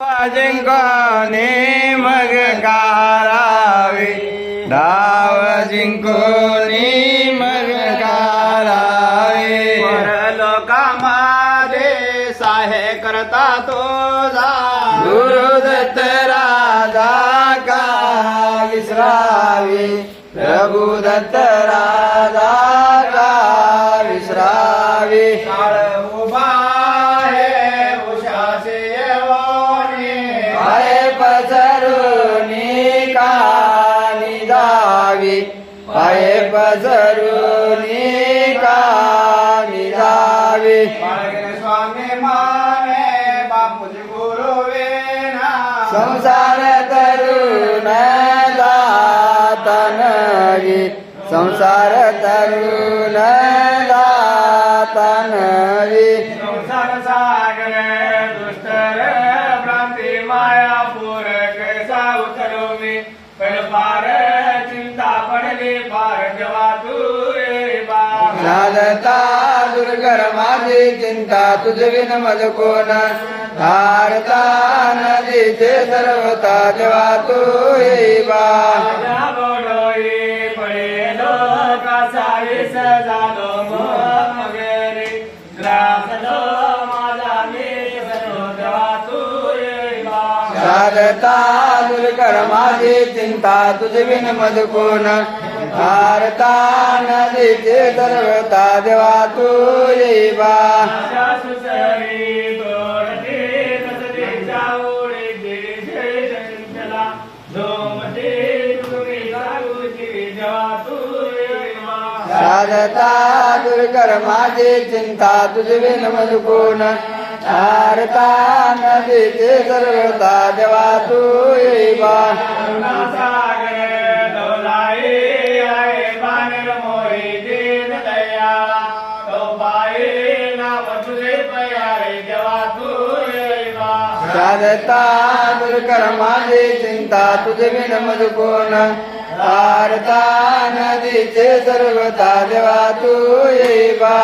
जिंकणे मग कारावे डाव जिंकणे मग कारावे. परलोकामध्ये साहे करता तो जा. गुरुदत्त राजा का विसरावे प्रभु दत्त राजा कानी जावी। बाळगिरी स्वामी माने बापूजी गुरु वेना संसार तरुण जाता नवी संसार तरुण जाता नवी संसार सागर दुष्टर भ्रांती माया नादता दुर्गर माझी चिंता तुझ विन मज कोण? भारता नदीचे सर्वता जेव्हा तू येईबा. पडेलो बा साधता दुर्गर माझी चिंता तुझ विन मज कोण? हारता नदीचे सर्वता देवा तू येवा साधता दुर्गर चिंता तुझ विन मज हारता नदीचे सर्वता देवा तू येईबा साधता दुर्कर माझी चिंता तुझ बिन मज कोण हारता नदीचे सर्वता देवा तू येवा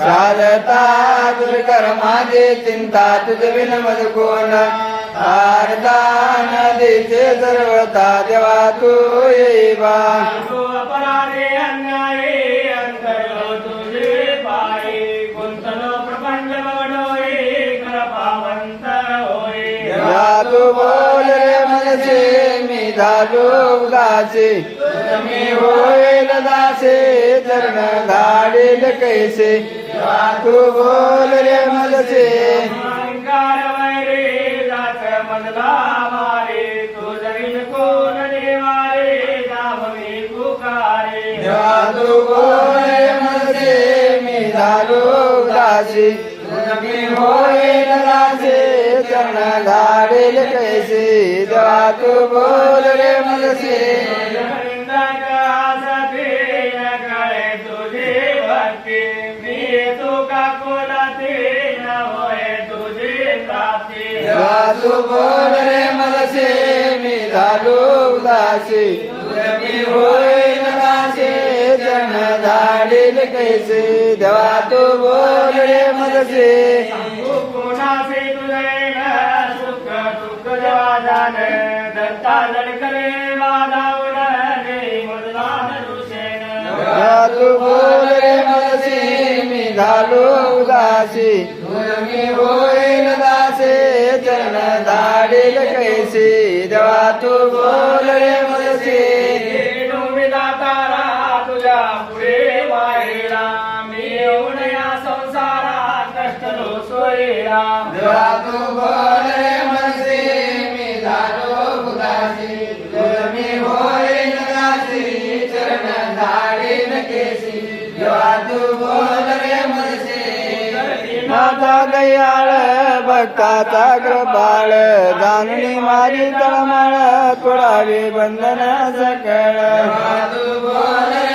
साधता दुर्कर माझी चिंता तुझ बिन मज कोण हारता नदीचे सर्वता देवा तू तू अपराधे अन्यायी अंतरलो तुझे पायी. गुंतलो प्रपंच बडोई कृपावंत होई. देवा तू बोल रे मनसे मी झालो उदासे. मी होईल दासे चरण धाडील कैसे. तू बोल रे मनसे. अहंकार वैरे जात मजला मारे तू जरील कोण देवारे दामनी पुकारे देवा तू बोल रे मनसे मी झालो उदासे मी होईल दासे चरण धाडील कैसे देवा तू बोल रे मनसे तुझे बोल रे मनसे मी झालो उदासी. मी होईल दासे जन धाडील कैसे देवा तू बोल रे मनसे. तू कोणाचे तुझे सुख दुःख जेव्हा जाण दत्ता लडकरे तू बोल रे मनसे झालो उदासी. मी होईल दासे. जन धाडील कैसे. देवा तू बोल रे तारा तुझ्या पुढे वाहिला मी येऊन या संसारात कष्टलो सोयरा देवा तू बोल तू बोल रे मनसे. माझा गयाळ भक्ताचा कृपाळ जाणली माझी तळमळ तोडावे बंधन सकळ. तू बोल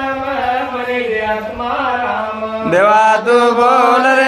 नासे मज काम म्हणे